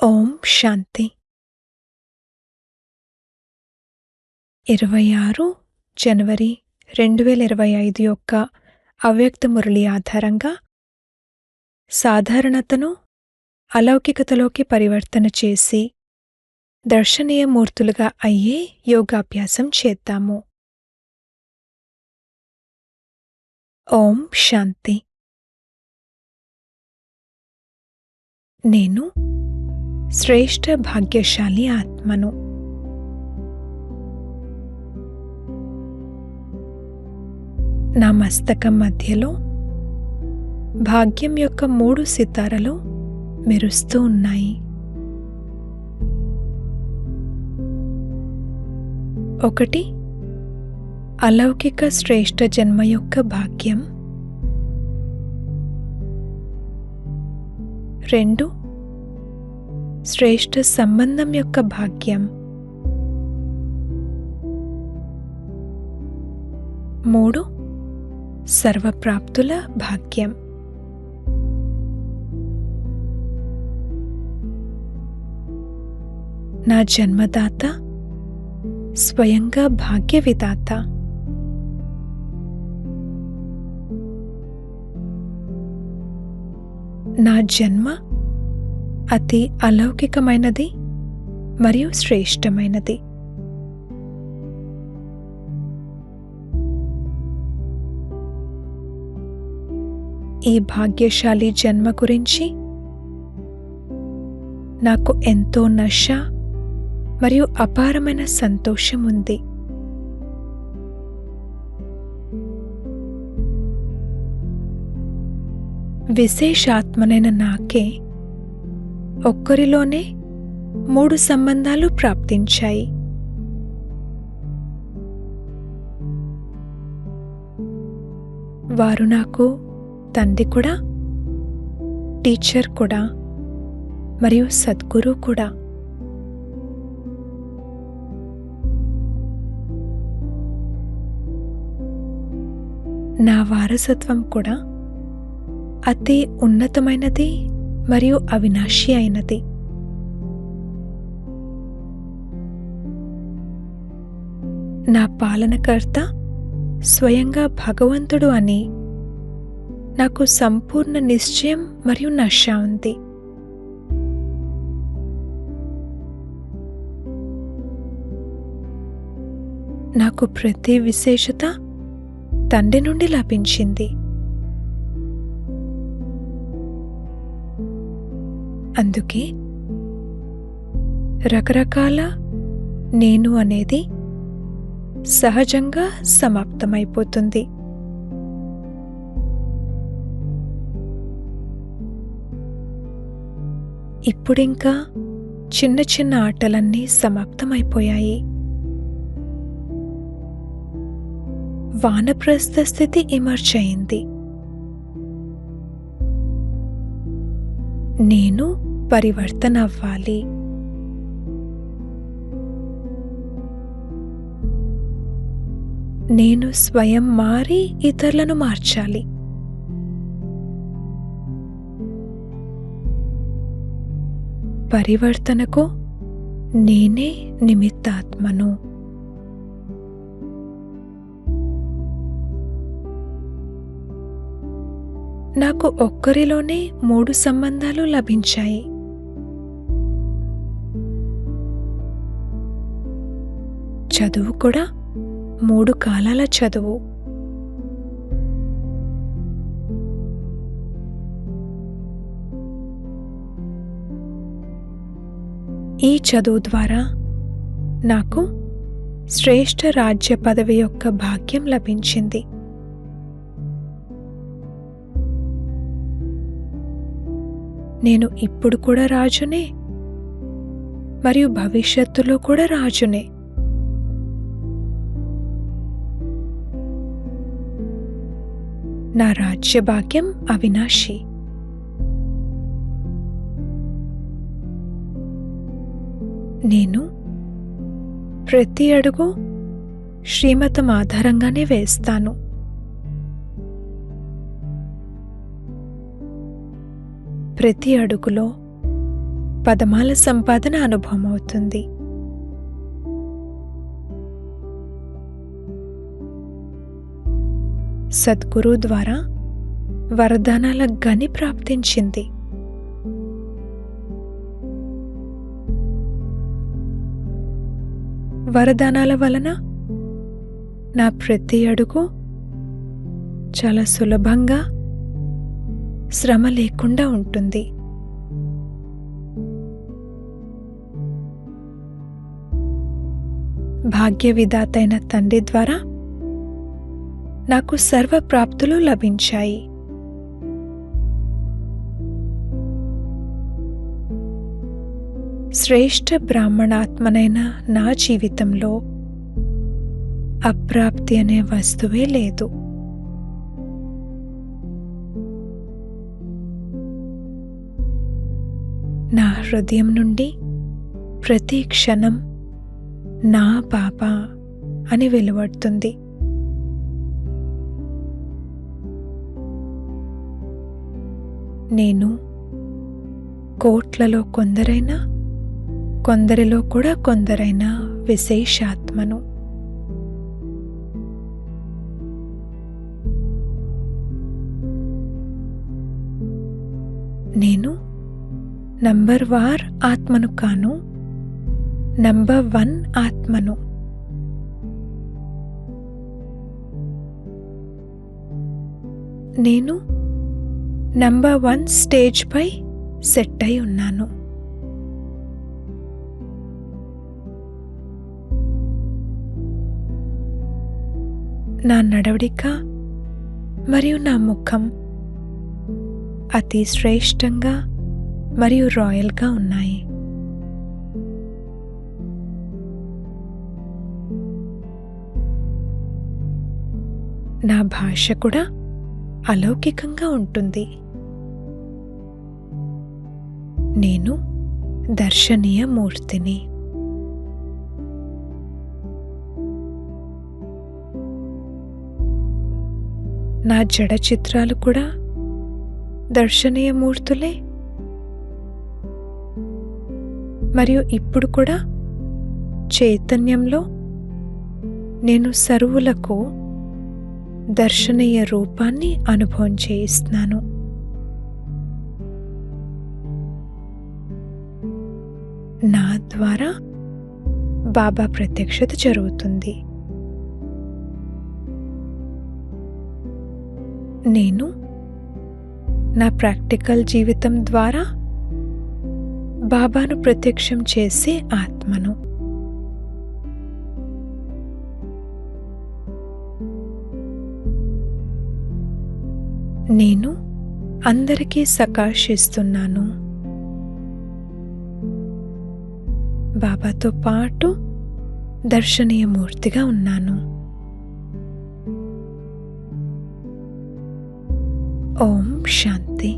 ఓం శాంతి. ఇరవై ఆరు జనవరి రెండు వేల ఇరవై ఐదు యొక్క అవ్యక్త మురళి ఆధారంగా సాధారణతను అలౌకికతలోకి పరివర్తన చేసి దర్శనీయ మూర్తులుగా అయ్యే యోగాభ్యాసం చేద్దాము. ఓం శాంతి. నేను శ్రేష్ఠ భాగ్యశాలి ఆత్మను. నా మస్తకం మధ్యలో భాగ్యం యొక్క మూడు సితారలు మెరుస్తూ ఉన్నాయి. ఒకటి అలౌకిక శ్రేష్ఠ జన్మ యొక్క భాగ్యం. రెండు శ్రేష్ఠ సంబంధం యొక్క భాగ్యం. మూడు సర్వప్రాప్తుల భాగ్యం. నా జన్మదాత స్వయంగా భాగ్య విదాత నా జన్మ అతి అలౌకికమైనది మరియు శ్రేష్టమైనది. ఈ భాగ్యశాలి జన్మ గురించి నాకు ఎంతో నష మరియు అపారమైన సంతోషం ఉంది. విశేషాత్మనైన నాకే ఒక్కరిలోనే మూడు సంబంధాలు ప్రాప్తించాయి. వారు నాకు తండ్రి కూడా టీచర్ కూడా మరియు సద్గురు కూడా. నా వారసత్వం కూడా అతి ఉన్నతమైనది మరియు అవినాశి అయినది. నా పాలనకర్త స్వయంగా భగవంతుడు అని నాకు సంపూర్ణ నిశ్చయం మరియు నష ఉంది. నాకు ప్రతి విశేషత తండ్రి నుండి లభించింది. అందుకే రకరకాల నేను అనేది సహజంగా సమాప్తమైపోతుంది. ఇప్పుడింకా చిన్న చిన్న ఆటలన్నీ సమాప్తమైపోయాయి. వానప్రస్థ స్థితి ఇమర్చ్ అయింది నేను పరివర్తన అవ్వాలి. నేను స్వయం మారి ఇతరులను మార్చాలి. పరివర్తనకు నేనే నిమిత్తాత్మను. నాకు ఒక్కరిలోనే మూడు సంబంధాలు లభించాయి. చదువు కూడా మూడు కాలాల చదువు. ఈ చదువు ద్వారా నాకు శ్రేష్ఠ రాజ్య పదవి యొక్క భాగ్యం లభించింది. నేను ఇప్పుడు కూడా రాజునే మరియు భవిష్యత్తులో కూడా రాజునే. నా రాజ్యభాగ్యం అవినాశి. నేను ప్రతి అడుగు శ్రీమతం ఆధారంగానే వేస్తాను. ప్రతి అడుగులో పదమాల సంపాదన అనుభవం అవుతుంది సద్గురు ద్వారా వరదానాల గని ప్రాప్తించింది. వరదానాల వలన నా ప్రతి అడుగు చాలా సులభంగా శ్రమ లేకుండా ఉంటుంది. భాగ్య విధాతైన తండ్రి ద్వారా నాకు సర్వ ప్రాప్తులు లభించాయి. శ్రేష్ఠ బ్రాహ్మణాత్మనైన నా జీవితంలో అప్రాప్తి అనే వస్తువే లేదు. నా హృదయం నుండి ప్రతి క్షణం నా బాబా అని వెలువడుతుంది. నేను కోట్లలో కొందరైనా కొందరిలో కూడా కొందరైనా విశేషాత్మను. నేను నంబర్ వార్ ఆత్మను కాను నంబర్ వన్ ఆత్మను. నేను నంబర్ వన్ స్టేజ్పై సెట్ అయి ఉన్నాను. నా నడవడిక మరియు నా ముఖం అతి శ్రేష్టంగా మరియు రాయల్గా ఉన్నాయి. నా భాష కూడా అలౌకికంగా ఉంటుంది. నేను దర్శనీయ మూర్తిని. నా జడ చిత్రాలు కూడా దర్శనీయ మూర్తులే. మరియు ఇప్పుడు కూడా చైతన్యంలో నేను సరువులకు దర్శనీయ రూపాన్ని అనుభవం చేయిస్తున్నాను. నా ద్వారా బాబా ప్రత్యక్షత జరుగుతుంది. నేను నా ప్రాక్టికల్ జీవితం ద్వారా బాబాను ప్రత్యక్షం చేసే ఆత్మను. నేను అందరికీ సకాశిస్తున్నాను. బాబాతో పాటు దర్శనీయ మూర్తిగా ఉన్నాను. ఓం శాంతి.